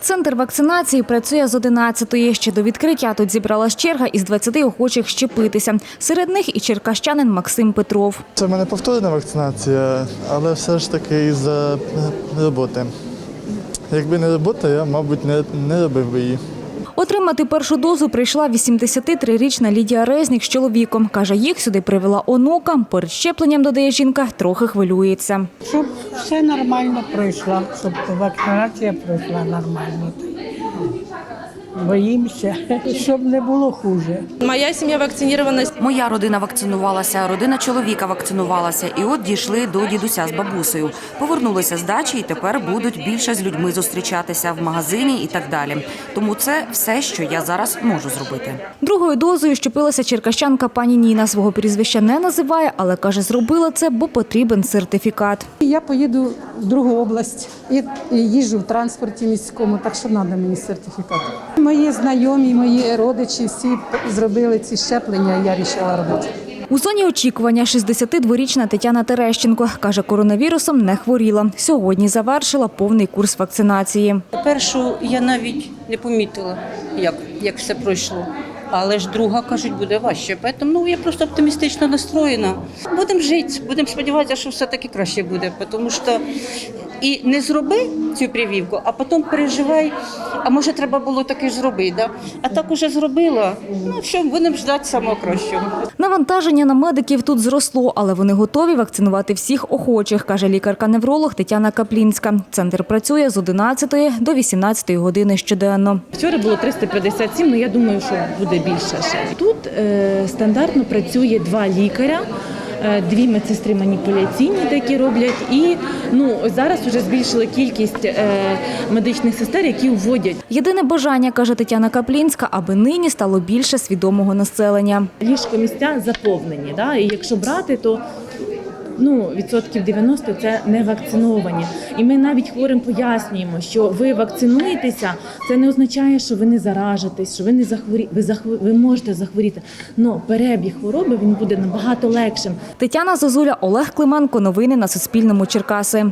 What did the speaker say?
Центр вакцинації працює з 11-ї. Ще до відкриття тут зібралась черга із 20 охочих щепитися. Серед них і черкащанин Максим Петров. Це в мене повторна вакцинація, але все ж таки із-за роботи. Якби не робота, я, мабуть, не, не робив би її. Отримати першу дозу прийшла 83-річна Лідія Резнік з чоловіком. Каже, їх сюди привела онука. Перед щепленням, додає жінка, трохи хвилюється. Щоб все нормально пройшло, щоб вакцинація пройшла нормально. Боїмося, щоб не було хуже. Моя сім'я вакцинирована. Моя родина вакцинувалася, родина чоловіка вакцинувалася, і от дійшли до дідуся з бабусею. Повернулися з дачі і тепер будуть більше з людьми зустрічатися в магазині і так далі. Тому це все, що я зараз можу зробити. Другою дозою щепилася черкащанка пані Ніна. Свого прізвища не називає, але каже, зробила це, бо потрібен сертифікат. Я поїду в другу область і і їжджу в транспорті міському, так що треба мені сертифікат. Мої знайомі, мої родичі всі зробили ці щеплення, і я вирішила робити. У зоні очікування 62-річна Тетяна Терещенко каже, коронавірусом не хворіла. Сьогодні завершила повний курс вакцинації. Першу я навіть не помітила, як, як все пройшло. Але ж друга, кажуть, буде важче. Тому ну, я просто оптимістично настроєна. Будемо жити, будемо сподіватися, що все-таки краще буде. Тому що і не зроби цю прививку, а потім переживай, а може треба було таки зробити. Да? А так уже зробила. Ну що, будемо ждати самого кращого. Навантаження на медиків тут зросло, але вони готові вакцинувати всіх охочих, каже лікарка-невролог Тетяна Каплінська. Центр працює з 11 до 18 години щоденно. Вчора було 357, але я думаю, що буде більше ще. Тут е, стандартно працює два лікаря. е, Дві медсестри маніпуляційні, такі роблять, і ну зараз вже збільшили кількість е, медичних сестер, які вводять Єдине бажання, каже Тетяна Каплінська, аби нині стало більше свідомого населення. ліжко місця заповнені. Да? І якщо брати, то ну, відсотків 90 це не вакциновані. І ми навіть хворим пояснюємо, що ви вакцинуєтеся, це не означає, що ви не заражитесь, що ви не захворі... ви, захв... ви можете захворіти. Но перебіг хвороби він буде набагато легшим. Тетяна Зозуля, Олег Клименко. Новини на Суспільному. Черкаси.